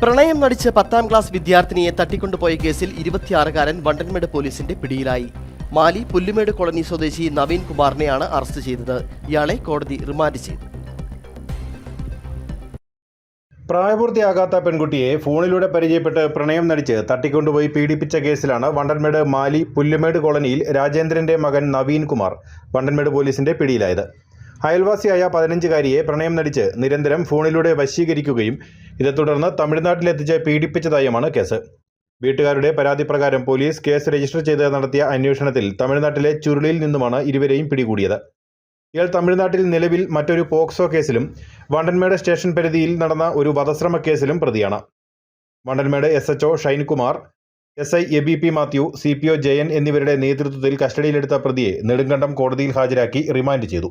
പ്രണയം നടിച്ച് പത്താം ക്ലാസ് വിദ്യാർത്ഥിനിയെ തട്ടിക്കൊണ്ടുപോയ കേസിൽ ഇരുപത്തിയാറുകാരൻ വണ്ടൻമേട് പോലീസിന്റെ പിടിയിലായി. മാലി പുല്ലുമേട് കോളനി സ്വദേശി നവീൻ കുമാറിനെയാണ് അറസ്റ്റ് ചെയ്തത്. ഇയാളെ കോടതി റിമാൻഡ് ചെയ്തു. പ്രായപൂർത്തിയാകാത്ത പെൺകുട്ടിയെ ഫോണിലൂടെ പരിചയപ്പെട്ട് പ്രണയം നടിച്ച് തട്ടിക്കൊണ്ടുപോയി പീഡിപ്പിച്ച കേസിലാണ് വണ്ടൻമേട് മാലി പുല്ലുമേട് കോളനിയിൽ രാജേന്ദ്രന്റെ മകൻ നവീൻ കുമാർ വണ്ടൻമേട് പോലീസിന്റെ പിടിയിലായത്. അയൽവാസിയായ പതിനഞ്ചുകാരിയെ പ്രണയം നടിച്ച് നിരന്തരം ഫോണിലൂടെ വശീകരിക്കുകയും ഇതേ തുടർന്ന് തമിഴ്നാട്ടിലെത്തിച്ച് പീഡിപ്പിച്ചതായുമാണ് കേസ്. വീട്ടുകാരുടെ പരാതി പ്രകാരം പോലീസ് കേസ് രജിസ്റ്റർ ചെയ്ത് നടത്തിയ അന്വേഷണത്തിൽ തമിഴ്നാട്ടിലെ ചുരുളിയിൽ നിന്നുമാണ് ഇരുവരെയും പിടികൂടിയത്. ഇയാൾ തമിഴ്നാട്ടിൽ നിലവിൽ മറ്റൊരു പോക്സോ കേസിലും വണ്ടൻമേട് സ്റ്റേഷൻ പരിധിയിൽ നടന്ന ഒരു വധശ്രമ കേസിലും പ്രതിയാണ്. Vandanmedu S HO Shinekumar S I A B P Mathew C P O Jayan എന്നിവരുടെ നേതൃത്വത്തിൽ കസ്റ്റഡിയിലെടുത്ത പ്രതിയെ നെടുങ്കണ്ടം കോടതിയിൽ ഹാജരാക്കി റിമാൻഡ് ചെയ്തു.